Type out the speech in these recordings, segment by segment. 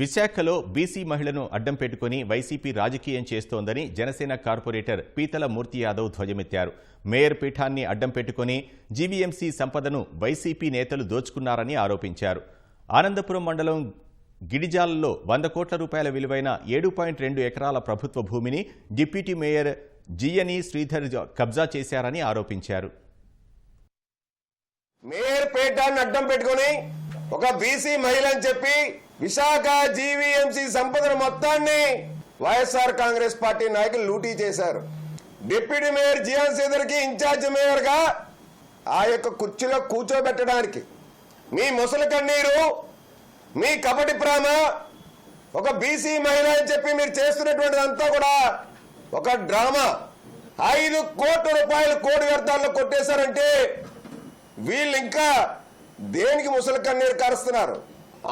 విశాఖలో బీసీ మహిళను అడ్డం పెట్టుకుని వైసీపీ రాజకీయం చేస్తోందని జనసేన కార్పొరేటర్ పీతల మూర్తి యాదవ్ ధ్వజమెత్తారు. మేయర్ పీఠాన్ని అడ్డం పెట్టుకుని జీవీఎంసీ సంపదను వైసీపీ నేతలు దోచుకున్నారని ఆరోపించారు. ఆనందపురం మండలం గిడిజాలలో వంద కోట్ల రూపాయల విలువైన ఏడు పాయింట్ రెండు ఎకరాల ప్రభుత్వ భూమిని డిప్యూటీ మేయర్ జియని శ్రీధర్ కబ్జా చేశారని ఆరోపించారు. మేయర్ పీఠాన్ని అడ్డం పెట్టుకొని ఒక బీసీ మహిళ అని చెప్పి విశాఖ జీవీఎంసీ సంపదను మొత్తాన్ని వైఎస్ఆర్ కాంగ్రెస్ పార్టీ నాయకులు లూటీ చేశారు. డిప్యూటీ మేయర్ జియాన్ శ్రీధర్కి ఇన్ఛార్జ్ మేయర్గా ఆ యొక్క కుర్చీలో కూర్చోబెట్టడానికి. మీ ముసలి కన్నీరు మీ కబడ్డీ ప్రేమ ఒక బీసీ మహిళ అని చెప్పి మీరు చేస్తున్నటువంటిదంతా కూడా ఒక డ్రామా. ఐదు కోట్ల రూపాయలు కోడి వ్యర్థాల్లో కొట్టేశారంటే వీళ్ళు ఇంకా దేనికి ముసలి కన్నీరు కారుస్తున్నారు?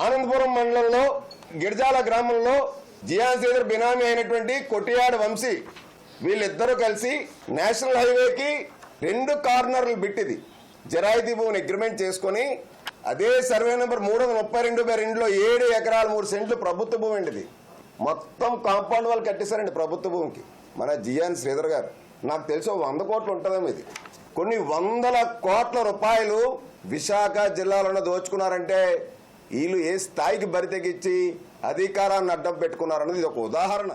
ఆనందపురం మండలంలో గిరిజాల గ్రామంలో జియాన్ శ్రీధర్ బినామీ అయినటువంటి కొట్టియాడు వంశీ వీళ్ళిద్దరూ కలిసి నేషనల్ హైవేకి రెండు కార్నర్లు బిట్టిది. జరాయితీ భూమిని అగ్రిమెంట్ చేసుకొని అదే సర్వే నెంబర్ మూడు వందల ముప్పై రెండు బై రెండులో ఏడు ఎకరాలు మూడు సెంట్లు ప్రభుత్వ భూమి అండి మొత్తం కాంపౌండ్ వాళ్ళు కట్టేశారండి ప్రభుత్వ భూమికి. మన జియాన్ శ్రీధర్ గారు. నాకు తెలిసి వంద కోట్లు ఉంటుందేమో ఇది. కొన్ని వందల కోట్ల రూపాయలు విశాఖ జిల్లాలోనే దోచుకున్నారంటే వీళ్ళు ఏ స్థాయికి బరితెగిచ్చి అధికారాన్ని అడ్డం పెట్టుకున్నారన్నది ఇది ఒక ఉదాహరణ.